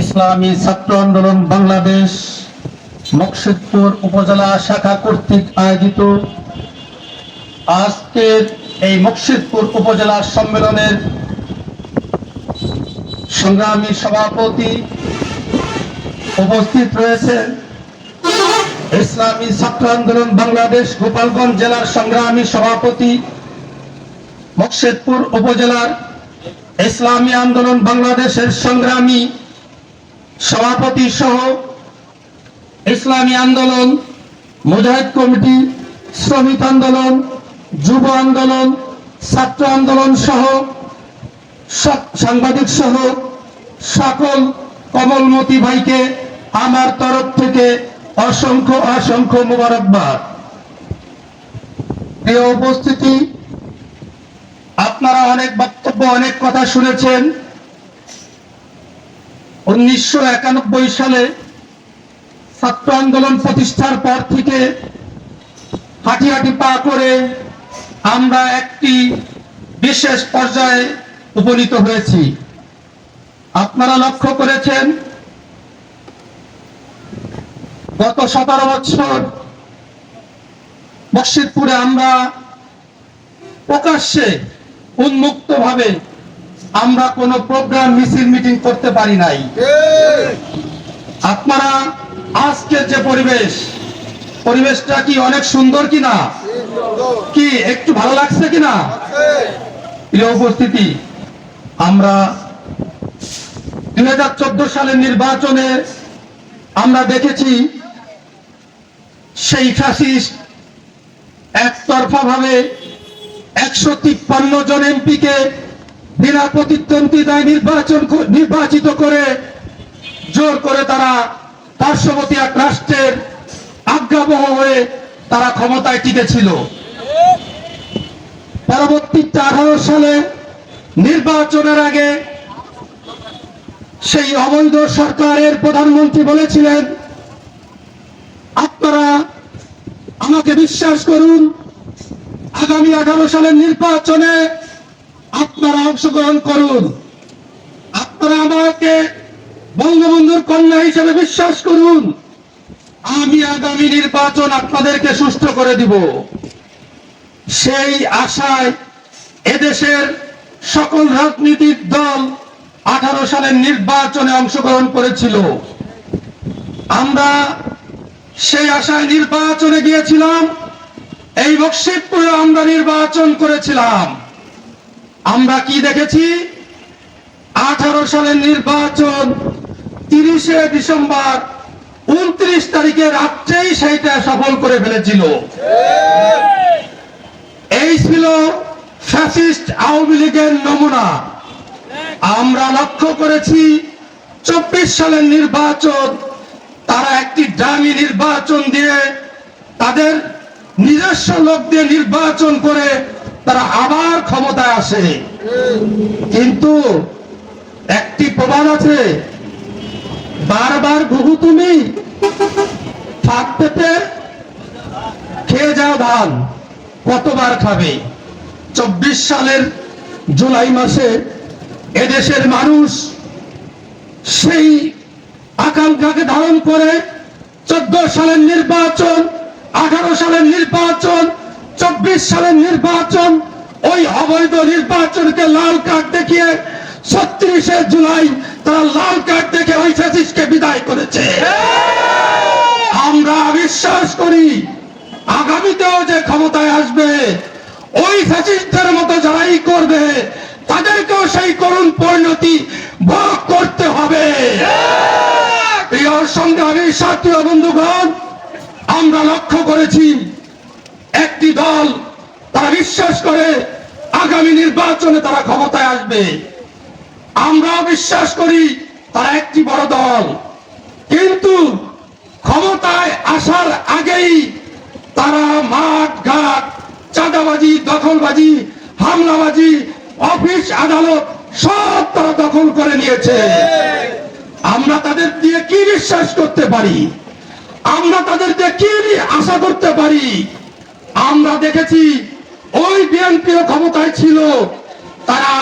ইসলামী ছাত্র আন্দোলন বাংলাদেশ মকসিদপুর উপজেলা শাখা কর্তৃক আয়োজিত। আজকের এই মকসিদপুর উপজেলা সম্মেলনের সংগ্রামী সভাপতি উপস্থিত রয়েছেন ইসলামী ছাত্র আন্দোলন বাংলাদেশ গোপালগঞ্জ জেলার সংগ্রামী সভাপতি মকসিদপুর উপজেলার ইসলামী আন্দোলন বাংলাদেশের সংগ্রামী সভাপতি সহ ইসলামী আন্দোলন, মুজাহিদ কমিটি, শ্রমিক আন্দোলন, যুব আন্দোলন, ছাত্র আন্দোলন সহ সাংবাদিক সহ সকল কমলমতি ভাইকে আমার তরফ থেকে অসংখ্য অসংখ্য মুবারকবাদ। প্রিয় উপস্থিতি, আপনারা অনেক বক্তব্য, অনেক কথা শুনেছেন। উনিশশো একানব্বই সালে ছাত্র আন্দোলন প্রতিষ্ঠার পর থেকে হাঁটি হাঁটি পা করে আমরা একটি বিশেষ পর্যায়ে উপনীত হয়েছি। আপনারা লক্ষ্য করেছেন, গত সতেরো বছর মসজিদপুরে আমরা প্রকাশ্যে উন্মুক্ত ভাবে আমরা কোনো প্রোগ্রাম মিছিল মিটিং করতে পারি নাই। আপনারা আজকের যে পরিবেশ পরিবেশটা কি অনেক সুন্দর কিনা? কি একটু ভালো লাগছে কিনা? প্রিয় উপস্থিতি আমরা দুই হাজার চোদ্দ সালের নির্বাচনে আমরা দেখেছি সেই ফ্যাসিস্ট একতরফা ভাবে একশো তিপ্পান্ন জন এমপিকে বিনা প্রতিদ্বন্দ্বিতায় নির্বাচন নির্বাচিত করে জোর করে তারা পার্শ্ববর্তী এক রাষ্ট্রের আজ্ঞাবহ হয়ে তারা ক্ষমতায় টিকেছিল। পরবর্তী আঠারো সালে নির্বাচনের আগে সেই অবৈধ সরকারের প্রধানমন্ত্রী বলেছিলেন, আপনারা আমাকে বিশ্বাস করুন, আগামী আঠারো সালের নির্বাচনে আপনারা অংশগ্রহণ করুন। আপনারা আমাকে বঙ্গবন্ধুর কন্যা হিসেবে বিশ্বাস করুন। আমি আগামী নির্বাচন আপনাদেরকে সুষ্ঠু করে দিব। সেই আশায় এদেশের সকল রাজনৈতিক দল আঠারো সালের নির্বাচনে অংশগ্রহণ করেছিল। আমরা সেই আশায় নির্বাচনে গিয়েছিলাম। এই বক্সিদপুরে আমরা নির্বাচন করেছিলাম। আমরা কি দেখেছি? আঠারো সালের নির্বাচন তিরিশে ডিসেম্বর উনত্রিশ তারিখে রাত্রেই সেইটা সফল করে ফেলেছিল। এই ছিল ফ্যাসিস্ট আওয়ামী লীগের নমুনা। আমরা লক্ষ্য করেছি চব্বিশ সালের নির্বাচন, তারা একটি ডামি নির্বাচন দিয়ে তাদের নিজস্ব লোক দিয়ে নির্বাচন করে তারা আবার ক্ষমতায় আসে। কিন্তু একটি প্রবাদ আছে। বারবার ঘুঘু তুমি ফাঁক পেতে খেয়ে যাও ধান, কতবার খাবে? চব্বিশ সালের জুলাই মাসে এদেশের মানুষ সেই আকাঙ্ক্ষাকে ধারণ করে, চোদ্দ সালের নির্বাচন, আঠারো সালের নির্বাচন চব্বিশ সালের নির্বাচন ওই অবৈধ নির্বাচনকে লাল কার্ড দেখিয়ে ছত্রিশে জুলাই তারা লাল কার্ড দেখে ওই ফ্যাসিস্টকে বিদায় করেছে। আমরা বিশ্বাস করি আগামীতেও যে ক্ষমতায় আসবে ওই ফ্যাসিস্টদের মতো যারাই করবে তাদেরকেও সেই করুণ পরিণতি ভোগ করতে হবে। প্রিয় সংগ্রামী সাথী বন্ধুগণ আমরা লক্ষ্য করেছি একটি দল তারা বিশ্বাস করে আগামী নির্বাচনে তারা ক্ষমতায় আসবে। আমরা বিশ্বাস করি তারা একটি বড় দল। কিন্তু ক্ষমতায় আসার আগেই তারা মাঠ, ঘাট, চাঁদাবাজি, দখলবাজি, হামলাবাজি, অফিস, আদালত সব তারা দখল করে নিয়েছে। আমরা তাদের দিয়ে কি বিশ্বাস করতে পারি? আমরা তাদের দিয়ে কি আশা করতে পারি? আমরা দেখেছি ওই বিএনপিও ক্ষমতায় ছিল। তারা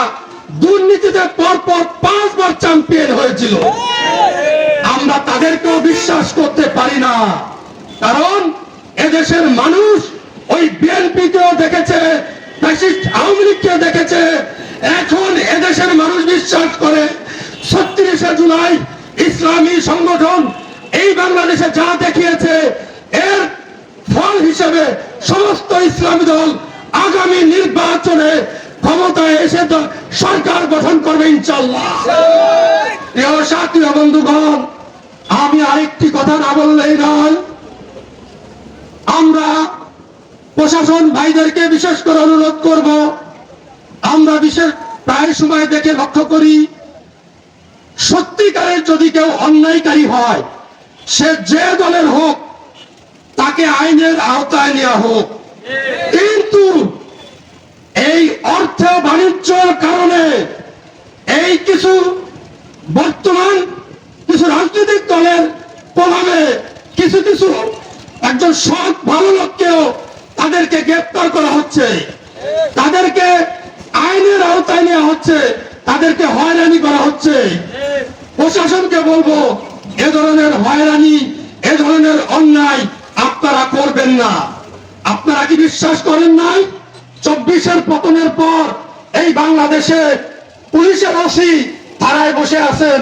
দুর্নীতিতে পরপর পাঁচবার চ্যাম্পিয়ন হয়েছিল। আমরা তাদেরকেও বিশ্বাস করতে পারি না। কারণ এদেশের মানুষ ওই বিএনপিকেও দেখেছে, ফ্যাসিস্ট আওয়ামী লীগকে দেখেছে। এখন এদেশের মানুষ বিশ্বাস করে, ছত্রিশে জুলাই ইসলামী সংগঠন এই বাংলাদেশে যা দেখিয়েছে, এর ফল হিসেবে সমস্ত ইসলামী দল আগামী নির্বাচনে ক্ষমতায় এসে সরকার গঠন করবে ইনশাল্লাহ বন্ধুগণ, আমি আরেকটি কথা না বললেই নয়। আমরা প্রশাসন ভাইদেরকে বিশেষ করে অনুরোধ করব, আমরা বিশেষ প্রায় সময় দেখে লক্ষ্য করি, সত্যিকারের যদি কেউ অন্যায়কারী হয়, সে যে দলের হোক তাকে আইনের আওতায় নেওয়া হোক। কিন্তু এই অর্থ বাণিজ্যর কারণে এই কিছু বর্তমান কিছু রাজনৈতিক দলের প্রভাবে কিছু কিছু একজন সৎ ভালো লোককেও তাদেরকে গ্রেপ্তার করা হচ্ছে। তাদেরকে আইনের আওতায় নেওয়া হচ্ছে। তাদেরকে হয়রানি করা হচ্ছে। প্রশাসনকে বলব, এ ধরনের হয়রানি, এ ধরনের অন্যায় আপনারা করবেন না। আপনারা কি বিশ্বাস করেন নাই? চব্বিশের পতনের পর এই বাংলাদেশে পুলিশের ওসি ধারায় বসে আছেন।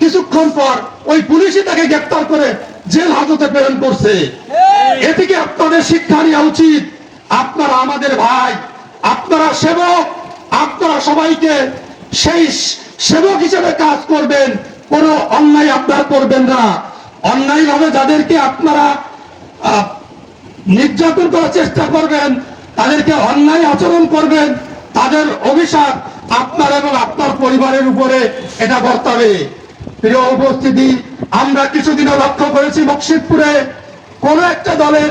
কিছুক্ষণ পর ওই পুলিশই তাকে গ্রেপ্তার করে জেল হাজতে প্রেরণ করছে। এদিকে আপনাদের শিক্ষা নেওয়া উচিত? আপনারা আমাদের ভাই, আপনারা সেবক, আপনারা সবাইকে সেই সেবক হিসেবে কাজ করবেন। কোনো অন্যায় আপনারা করবেন না। অন্যায় ভাবে যাদেরকে আপনারা নির্যাতন করার চেষ্টা করবেন, তাদেরকে অন্যায় আচরণ করবেন, তাদের অভিশাপ আপনার এবং আপনার পরিবারের উপরে এটা বর্তাবে। প্রিয় উপস্থিতি, আমরা কিছুদিনও লক্ষ্য করেছি মকশিদপুরে কোন একটা দলের